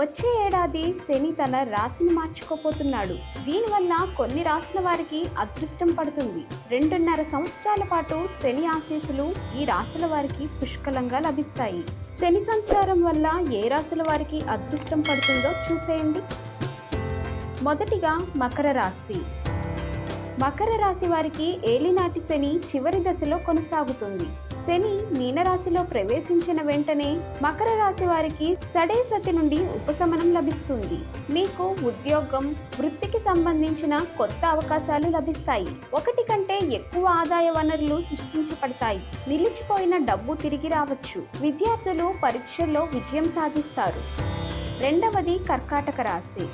వచ్చే ఏడాది శని తన రాశిని మార్చుకోపోతున్నాడు దీనివల్ల కొన్ని రాశుల వారికి అదృష్టం పడుతుంది. రెండున్నర సంవత్సరాల పాటు శని ఆశీస్సులు ఈ రాశుల వారికి పుష్కలంగా లభిస్తాయి. శని సంచారం వల్ల ఏ రాశుల వారికి అదృష్టం పడుతుందో చూసేయండి. మొదటిగా మకర రాశి. మకర రాశి వారికి ఏలినాటి శని చివరి దశలో కొనసాగుతుంది. శని మీనరాశిలో ప్రవేశించిన వెంటనే మకర రాశి వారికి సడేసతి నుండి ఉపశమనం లభిస్తుంది. మీకు ఉద్యోగం వృత్తికి సంబంధించిన కొత్త అవకాశాలు లభిస్తాయి. ఒకటి కంటే ఎక్కువ ఆదాయ వనరులు సృష్టించబడతాయి. నిలిచిపోయిన డబ్బు తిరిగి రావచ్చు. విద్యార్థులు పరీక్షల్లో విజయం సాధిస్తారు. రెండవది కర్కాటక రాశి.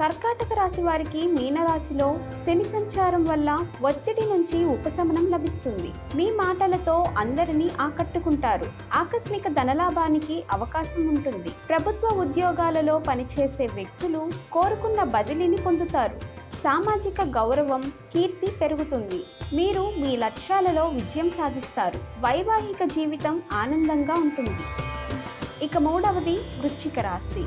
కర్కాటక రాశి వారికి మీనరాశిలో శని సంచారం వల్ల ఒత్తిడి నుంచి ఉపశమనం లభిస్తుంది. మీ మాటలతో అందరినీ ఆకట్టుకుంటారు. ఆకస్మిక ధనలాభానికి అవకాశం ఉంటుంది. ప్రభుత్వ ఉద్యోగాలలో పనిచేసే వ్యక్తులు కోరుకున్న బదిలీని పొందుతారు. సామాజిక గౌరవం కీర్తి పెరుగుతుంది. మీరు మీ లక్ష్యాలలో విజయం సాధిస్తారు. వైవాహిక జీవితం ఆనందంగా ఉంటుంది. ఇక మూడవది వృచ్చిక రాశి.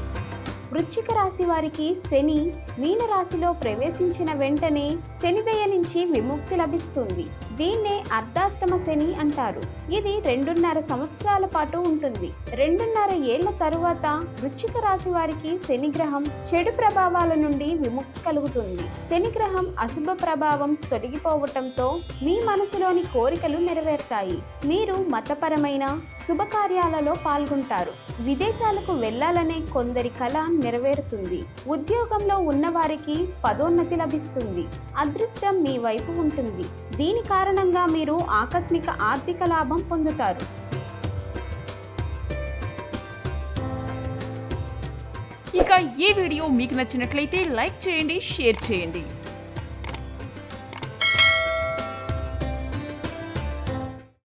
వృశ్చిక రాశి వారికి శని మీన రాశిలో ప్రవేశించిన వెంటనే శనిదయ నుంచి విముక్తి లభిస్తుంది. దీన్నే అర్ధాష్టమ శని అంటారు. ఇది రెండున్నర సంవత్సరాల పాటు ఉంటుంది. రెండున్నర ఏళ్ళ తరువాత వృచ్చిక రాశి వారికి శనిగ్రహం చెడు ప్రభావాల నుండి విముక్తి కలుగుతుంది. శనిగ్రహం అశుభ ప్రభావం తొలగిపోవటంతో మీ మనసులోని కోరికలు నెరవేరుతాయి. మీరు మతపరమైన శుభకార్యాలలో పాల్గొంటారు. విదేశాలకు వెళ్ళాలనే కొందరి కళ నెరవేరుతుంది. ఉద్యోగంలో ఉన్నవారికి పదోన్నతి లభిస్తుంది. అదృష్టం మీ వైపు ఉంటుంది. దీని కారణంగా మీరు ఆకస్మిక ఆర్థిక లాభం పొందుతారు. ఇక ఈ వీడియో మీకు నచ్చినట్లయితే లైక్ చేయండి షేర్ చేయండి.